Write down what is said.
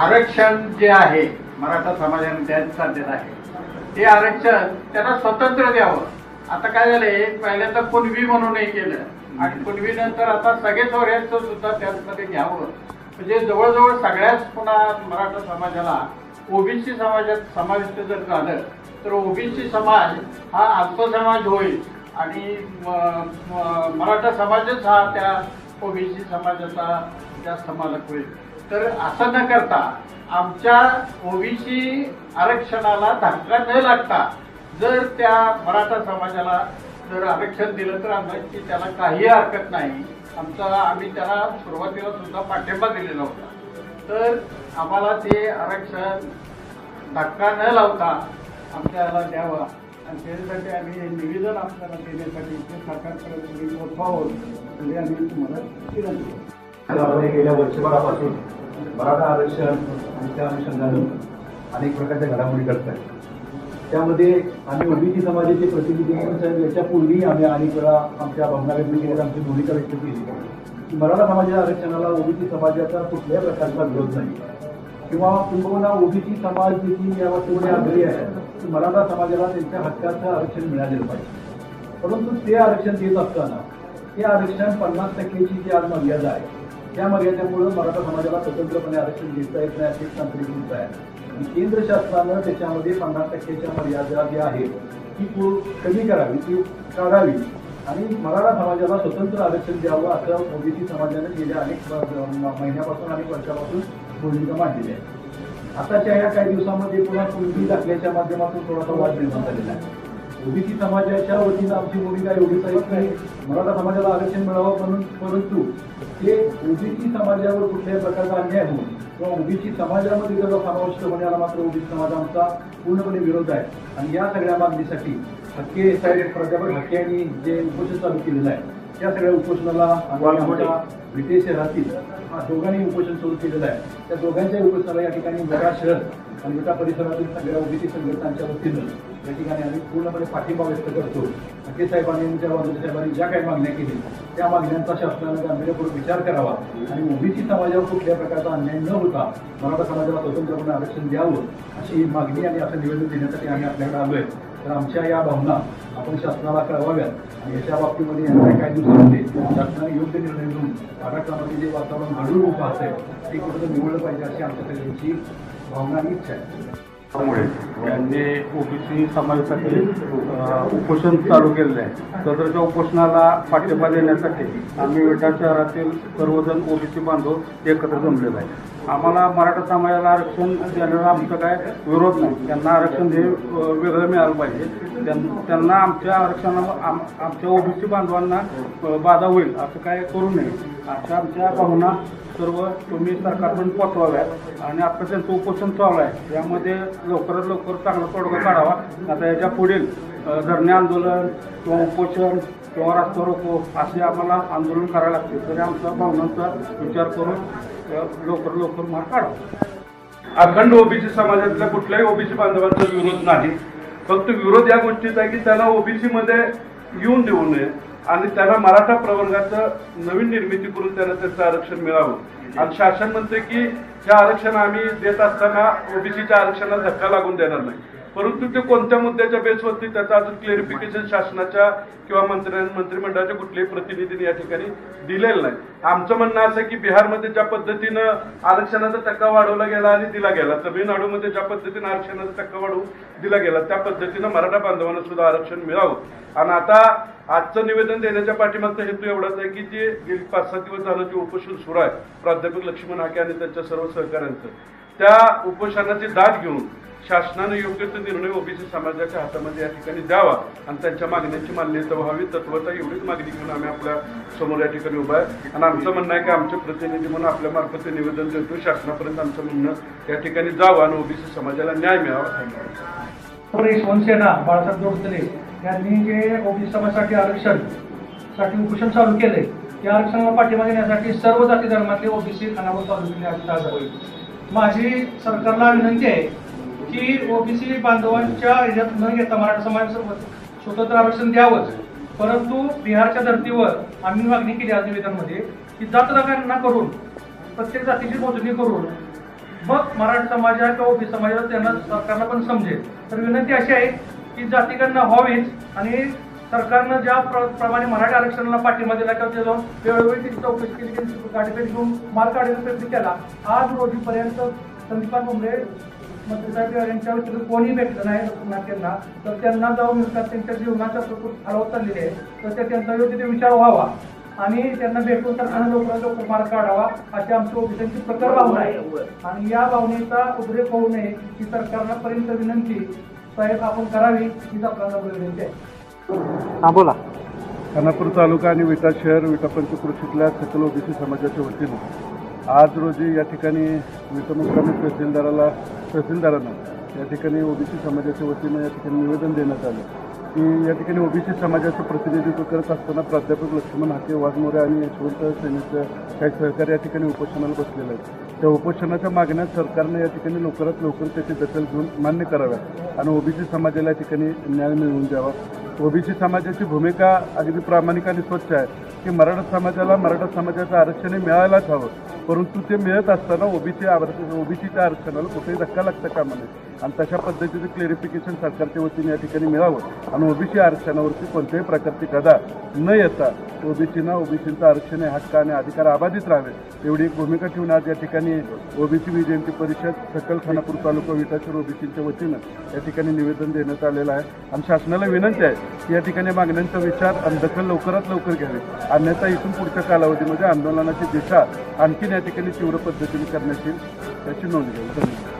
आरक्षण जे आहे मराठा समाजाने त्यांचं दिला आहे. ते आरक्षण त्यांना स्वतंत्र द्यावं. आता काय झालंय पहिल्यांदा कुणबी म्हणूनही केलं. आणि कुणबी नंतर आता सगळे चौऱ्यांचं सुद्धा त्यामध्ये घ्यावं. म्हणजे जवळजवळ सगळ्याच पुन्हा मराठा समाजाला ओबीसी समाजात समाविष्ट जर झालं तर ओबीसी समाज हा अल्पसमाज होईल. आणि मराठा समाजच हा त्या ओबीसी समाजाचा जास्त मालक होईल. तर असं न करता आमच्या ओबीसी आरक्षणाला धक्का न लागता जर त्या मराठा समाजाला जर आरक्षण दिलं तर आमची त्याला काही हरकत नाही. आमचा आम्ही त्याला सुरुवातीला सुद्धा पाठिंबा दिलेला होता. तर आम्हाला ते आरक्षण धक्का न लावता आमच्याला द्यावा. आणि त्याच्यासाठी आम्ही हे निवेदन आपल्याला देण्यासाठी ते सरकारकडे तुम्ही पोचवावं म्हणजे आम्ही तुम्हाला विनंती त्यामध्ये गेल्या वर्षभरापासून मराठा आरक्षण आणि त्या अनुषंगानं अनेक प्रकारच्या घडामोडी घडत आहेत त्यामध्ये आम्ही ओबीसी समाजाचे प्रतिनिधी म्हणून साहेब याच्यापूर्वी आम्ही अनेक वेळा आमच्या भवनाव्यक्त केलेल्या आमची भूमिका व्यक्त केली. की मराठा समाजाच्या आरक्षणाला ओबीसी समाजाचा कुठल्याही प्रकारचा विरोध नाही. किंवा किंबहुना ओबीसी समाज देखील या बाबतीमध्ये आग्रही आहे की मराठा समाजाला त्यांच्या हक्काचं आरक्षण मिळालेलं पाहिजे. परंतु ते आरक्षण देत असताना ते आरक्षण पन्नास टक्केची जी आज मर्यादा आहे त्या मर्यादेमुळे मराठा समाजाला स्वतंत्रपणे आरक्षण घेता येत नाही अशी तांत्रिक मुद्दा आहे. आणि केंद्र शासनानं त्याच्यामध्ये पन्नास टक्केच्या मर्यादा जी आहे ती कमी करावी ती काढावी. आणि मराठा समाजाला स्वतंत्र आरक्षण द्यावं असं ओबीसी समाजाने गेल्या अनेक महिन्यापासून अनेक वर्षापासून भूमिका मांडलेली आहे. आताच्या या काही दिवसामध्ये पुन्हा कुणबी दाखल्याच्या माध्यमातून थोडासा वाद निर्माण झालेला आहे. ओबीसी समाजाच्या वतीनं आमची भूमिका एवढीच आहे की मराठा समाजाला आरक्षण मिळावं म्हणून परंतु ते ओबीसी समाजावर कुठल्याही प्रकारचा अन्याय होऊन किंवा ओबीसी समाजामध्ये जर समाविष्ट होण्याला मात्र ओबीसी समाज आमचा पूर्णपणे विरोध आहे. आणि या सगळ्या मागणीसाठी हक्के साहेब प्राध्यापक हक्के यांनी जे उपोषण चालू केलेलं आहे त्या सगळ्या उपोषणाला ब्रिटिश शहरातील हा दोघांनी उपोषण सुरू केलेलं आहे. त्या दोघांच्या उपोषणाला या ठिकाणी विटा शहर आणि विटा परिसरातील सगळ्या ओबीसी संघटनांच्या वतीनं या ठिकाणी आम्ही पूर्णपणे पाठिंबा व्यक्त करतो. हके साहेबांनी आणि साहेबांनी ज्या काही मागण्या केली त्या मागण्यांचा शासनाने गांभीर्यपूर्वक विचार करावा. आणि ओबीसी समाजावर कुठल्या प्रकारचा अन्याय न होता मराठा समाजाला स्वतंत्रपणे आरक्षण द्यावं अशी मागणी आणि असं निवेदन देण्यासाठी आम्ही आपल्याकडे आलोय. तर आमच्या या भावना आपण शासनाला कळवाव्यात आणि याच्या बाबतीमध्ये येणाऱ्या काही दिवसामध्ये शासनाने योग्य निर्णय घेऊन महाराष्ट्रामध्ये जे वातावरण घडून उभं असेल ते कुठं निवडलं पाहिजे अशी आमच्या सगळ्यांची भावना आणि इच्छा आहे. त्यामुळे त्यांनी ओबीसी समाजासाठी उपोषण चालू केलेलं आहे. तर त्या उपोषणाला पाठिंबा देण्यासाठी आम्ही विटा शहरातील सर्वजण ओबीसी बांधव एकत्र जमलेलं आहे. आम्हाला मराठा समाजाला आरक्षण देण्याला आमचं काय विरोध नाही. त्यांना आरक्षण हे वेगळं मिळालं पाहिजे. त्यां- त्यांना आमच्या आरक्षणा आम- आमच्या ओबीसी बांधवांना बाधा होईल असं काय करू नये. अशा आमच्या भावना सर्व तुम्ही सरकारकडून पोचवाव्यात आणि आता त्यांचं उपोषण चालू आहे. यामध्ये लवकरात लवकर चांगला तोडगा काढावा. आता याच्या पुढील धरणे आंदोलन किंवा उपोषण किंवा रास्ता रोको हो, असे आम्हाला आंदोलन करायला लागते. तरी आमच्या भावनांचा विचार करून लवकर लवकर मार काढा. अखंड ओबीसी समाजातल्या कुठल्याही ओबीसी बांधवांचा विरोध नाही. फक्त विरोध या गोष्टीचा आहे की त्याला ओबीसीमध्ये येऊन देऊ नये आणि त्याला मराठा प्रवर्गाचं नवीन निर्मिती करून त्यांना त्याचं आरक्षण मिळावं. आणि शासन म्हणते की हे आरक्षण आम्ही देत असताना ओबीसीच्या आरक्षणाला धक्का लागून देणार नाही. परंतु ते कोणत्या मुद्द्याच्या बेसवरती त्याचं अजून क्लेरिफिकेशन शासनाच्या किंवा मंत्र्या मंत्रिमंडळाच्या कुठल्याही प्रतिनिधीने या ठिकाणी दिलेलं नाही. आमचं म्हणणं असं की बिहारमध्ये ज्या पद्धतीनं आरक्षणाचा टक्का वाढवला गेला आणि दिला गेला तमिळनाडूमध्ये ज्या पद्धतीनं आरक्षणाचा टक्का वाढवून दिला गेला त्या पद्धतीनं मराठा बांधवांना सुद्धा आरक्षण मिळावं. आणि आता आजचं निवेदन देण्याच्या पाठीमागचा हेतू एवढाच आहे की जे गेली पाच सात दिवस झालं जे उपोषण सुरू आहे प्राध्यापक लक्ष्मण हाके आणि त्यांच्या सर्व सहकाऱ्यांचं त्या उपोषणाची दाद घेऊन शासनानं योग्य तो निर्णय ओबीसी समाजाच्या हातामध्ये या ठिकाणी द्यावा आणि त्यांच्या मागण्यांची मान्यता व्हावी तत्वता एवढीच मागणी घेऊन आम्ही आपल्यासमोर या ठिकाणी उभा आहे. आणि आमचं म्हणणं आहे की आमचे प्रतिनिधी म्हणून आपल्या मार्फत निवेदन देतो शासनापर्यंत आमचं म्हणणं या ठिकाणी जावं आणि ओबीसी समाजाला न्याय मिळावा. शिवसेना बाळासाहेब जोडतले यांनी जे ओबीसी समाजासाठी आरक्षणसाठी उपोषण चालू केले त्या आरक्षणाला पाठिंबा देण्यासाठी सर्व जाती धर्मातले ओबीसी खानावर चालू केले आज माझी सरकारला विनंती आहे की ओबीसी बांधवांच्या ह्याच्यात न घेता मराठा समाजासोबत स्वतंत्र आरक्षण द्यावंच. परंतु बिहारच्या धर्तीवर आम्ही मागणी केली आज निवेदनमध्ये की जात जागांना करून प्रत्येक जातीची मोजणी करून मग मराठा समाजा किंवा ओबीसी समाजाला त्यांना सरकारला पण समजेल. तर विनंती अशी आहे की जातीगणना व्हावीच आणि सरकारनं ज्या प्र- प्रमाणे मराठा आरक्षणाला पाठिंबा दिला किंवा त्याच्यावर वेळोवेळी तिची चौकशी केली गाडीपेट घेऊन माल काढण्याचा प्रयत्न केला आज रोजीपर्यंत संदीपान भुमरे मंत्रीसाहेब यांच्या व्यतिरिक्त कोणी भेटलं नाही नाट्यांना तर त्यांना जाऊन मिळतात त्यांच्या जीवनाच्या हलवत चाललेली आहे तर त्या त्यांचा योग्य ते विचार व्हावा. आणि त्यांना भेटून सरकारनं लवकरात लवकर मार्ग काढावा अशी आमची ओबीसीची प्रखर भावना आहे. आणि या भावनेचा उद्रेक होऊ नये ही सरकारला पर्यंत विनंती. साहेब आपण करावी हीच आपल्याला विनंती आहे हा बोला. खानापूर तालुका आणि विटा शहर विटा पंचकृषीतल्या सकल ओबीसी समाजाच्या वतीनं आज रोजी या ठिकाणी विटमुक्कामी तहसीलदाराला तहसीलदारांना या ठिकाणी ओबीसी समाजाच्या वतीनं या ठिकाणी निवेदन देण्यात आलं. की या ठिकाणी ओबीसी समाजाचं प्रतिनिधित्व करत असताना प्राध्यापक लक्ष्मण हाके वाघमोरे आणि यशवंत सेनेचं काही सहकारी या ठिकाणी उपोषणाला बसलेलं आहे त्या उपोषणाच्या मागण्यात सरकारनं या ठिकाणी लवकरात लवकर त्याची दखल घेऊन मान्य कराव्या आणि ओबीसी समाजाला या ठिकाणी न्याय मिळवून द्यावा. ओबीसी समाजाची भूमिका अगदी प्रामाणिक आणि स्वच्छ आहे की मराठा समाजाला मराठा समाजाचं आरक्षणही मिळायलाच हवं. परंतु ते मिळत असताना ओबीसी आरक्षण ओबीसीच्या आरक्षणाला कुठेही धक्का लागता कामा नये. आणि तशा पद्धतीचं क्लेरिफिकेशन सरकारच्या वतीने या ठिकाणी मिळावं. आणि ओबीसी आरक्षणावरती कोणत्याही प्रकारची गदा न येता ओबीसीना ओबीसींचा आरक्षण हे हक्क आणि अधिकार अबाधित राहावे एवढी एक भूमिका ठेवून आज या ठिकाणी ओबीसी विजयंती परिषद सकल खानापूर तालुका विटाशूर ओबीसींच्या वतीनं या ठिकाणी निवेदन देण्यात आलेलं आहे. आणि शासनाला विनंती आहे की या ठिकाणी मागण्यांचा विचार आणि दखल लवकरात लवकर घ्यावी. अन्यथा इथून पुढच्या कालावधीमध्ये आंदोलनाची दिशा आणखीन या ठिकाणी तीव्र पद्धतीने करण्यात येईल. त्याची नोंद घ्यावी धन्यवाद.